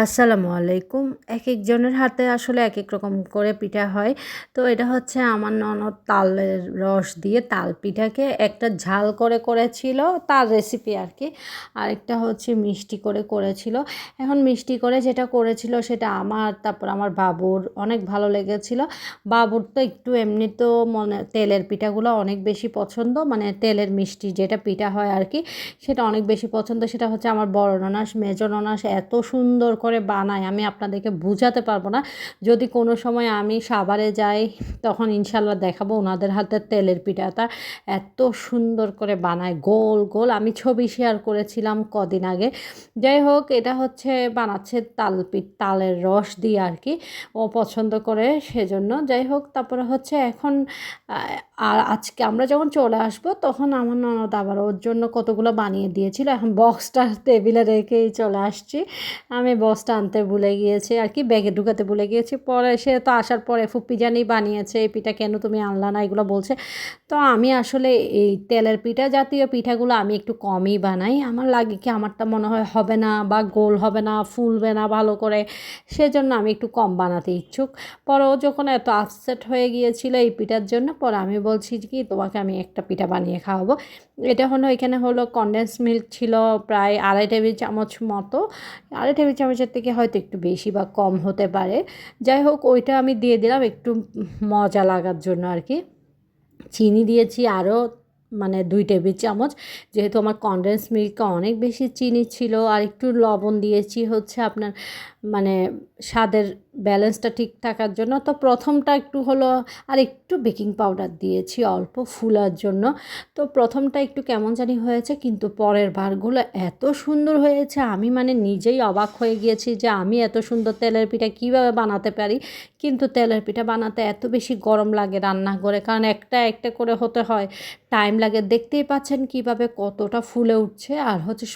আসসালামু আলাইকুম। এক একজনের হাতে আসলে এক এক রকম করে পিঠা হয়। তো এটা হচ্ছে আমার ননদ তালের রস দিয়ে তাল পিঠাকে একটা ঝাল করে করেছিল, তার রেসিপি আর কি আরেকটা হচ্ছে মিষ্টি করে করেছিল। এখন মিষ্টি করে যেটা করেছিল সেটা আমার, তারপর আমার বাবুর অনেক ভালো লেগেছিল। বাবুর তো একটু এমনি তো মনে, তেলের পিঠাগুলো অনেক বেশি পছন্দ মানে তেলের মিষ্টি যেটা পিঠা হয় আর কি সেটা অনেক বেশি পছন্দ। সেটা হচ্ছে আমার বড় ননাস মেজ ননাস, এত সুন্দর করে বানায় আমি আপনাদেরকে বুঝাতে পারব না। যদি কোনো সময় আমি সাভারে যাই, তখন ইনশাল্লাহ দেখাবো ওনাদের হাতের তেলের পিঠাটা। এত সুন্দর করে বানায়, গোল গোল। আমি ছবি শেয়ার করেছিলাম কদিন আগে। যাই হোক, এটা হচ্ছে বানাচ্ছে তাল তালের রস দিয়ে আর কি। ও পছন্দ করে সেজন্য। যাই হোক, তারপরে হচ্ছে এখন আর আজকে আমরা যখন চলে আসব, তখন আমার ননদ আবার ওর জন্য কতগুলো বানিয়ে দিয়েছিল। এখন বক্সটা টেবিলে রেখেই চলে আসছি। আমি বক্সটা আনতে ভুলে গিয়েছে আর কি, ব্যাগে ঢুকাতে ভুলে গিয়েছি। পরে সে তো আসার পরে ফুপ্পি জানি বানিয়েছে, এই পিঠা কেন তুমি আনলা না? এগুলো বলছে। তো আমি আসলে এই তেলের পিঠা জাতীয় পিঠাগুলো আমি একটু কমই বানাই। আমার লাগে কি আমারটা মনে হয় হবে না বা গোল হবে না, ফুলবে না ভালো করে। সেজন্য আমি একটু কম বানাতে ইচ্ছুক। পরে ও যখন এত আপসেট হয়ে গিয়েছিল এই পিঠার জন্য, পরে আমি বলছি কি, তোমাকে আমি একটা পিঠা বানিয়ে খাওয়াবো। এটা হলো, এখানে হলো কন্ডেন্স মিল্ক ছিল প্রায় আড়াই টেবিল চামচ মতো। আড়াই টেবিল চামচের থেকে হয়তো একটু বেশি বা কম হতে পারে। যাই হোক, ওইটা আমি দিয়ে দিলাম একটু মজা লাগার জন্য আর কি। চিনি দিয়েছি, আরও মানে দুই টেবিল চামচ। যেহেতু আমার কনডেন্স মিল্কে অনেক বেশি চিনি ছিল আর একটু লবণ দিয়েছি হচ্ছে আপনার মানে স্বাদের ব্যালেন্সটা ঠিক থাকার জন্য। তো প্রথমটা একটু হলো আর একটু বেকিং পাউডার দিয়েছি অল্প ফুলার জন্য। তো প্রথমটা একটু কেমন জানি হয়েছে কিন্তু পরের বারগুলো এত সুন্দর হয়েছে। আমি মানে নিজেই অবাক হয়ে গিয়েছি যে আমি এত সুন্দর তেলের পিঠা কীভাবে বানাতে পারি। কিন্তু তেলের পিঠা বানাতে এত বেশি গরম লাগে রান্না করে কারণ একটা একটা করে হতে হয়। টাইম লাগে দেখতেই পাচ্ছেন কীভাবে কতটা ফুলে উঠছে। আর হচ্ছে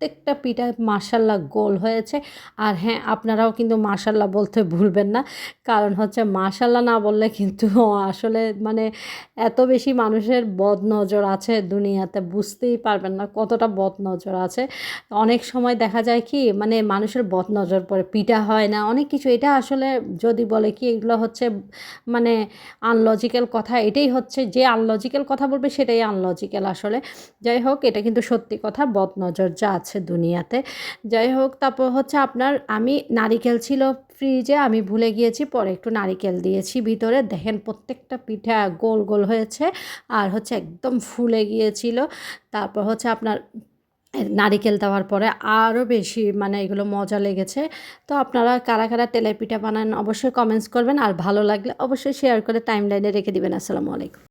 প্রত্যেকটা পিঠা মার্শাল্লাহ গোল হয়েছে। আর হ্যাঁ আপনারাও কিন্তু মার্শাল্লাহ বলতে ভুলবেন না। কারণ হচ্ছে মার্শাল্লাহ না বললে কিন্তু আসলে মানে এত বেশি মানুষের বদ নজর আছে দুনিয়াতে, বুঝতেই পারবেন না কতটা বদ নজর আছে অনেক সময় দেখা যায় কি মানে মানুষের বদ নজর পিঠা হয় না, অনেক কিছু। এটা আসলে যদি বলে কি, এগুলো হচ্ছে মানে আনলজিক্যাল কথা, এটাই হচ্ছে যে আনলজিক্যাল কথা বলবে সেটাই আনলজিক্যাল আসলে। যাই হোক, এটা কিন্তু সত্যি কথা বদ নজর যা আছে দুনিয়াতে। যাই হোক তারপর হচ্ছে আপনার, আমি নারিকেল ছিল ফ্রিজে আমি ভুলে গিয়েছি, পরে একটু নারিকেল দিয়েছি ভিতরে। দেখেন প্রত্যেকটা পিঠা গোল গোল হয়েছে, আর হচ্ছে একদম ফুলে গিয়েছিল। তারপর হচ্ছে আপনার নারিকেল দেওয়ার পরে আরও বেশি মানে এগুলো মজা লেগেছে। তো আপনারা কারা কারা তেলের পিঠা বানান, অবশ্যই কমেন্টস করবেন, আর ভালো লাগলে অবশ্যই শেয়ার করে টাইম লাইনে রেখে দিবেন। আসসালামু আলাইকুম।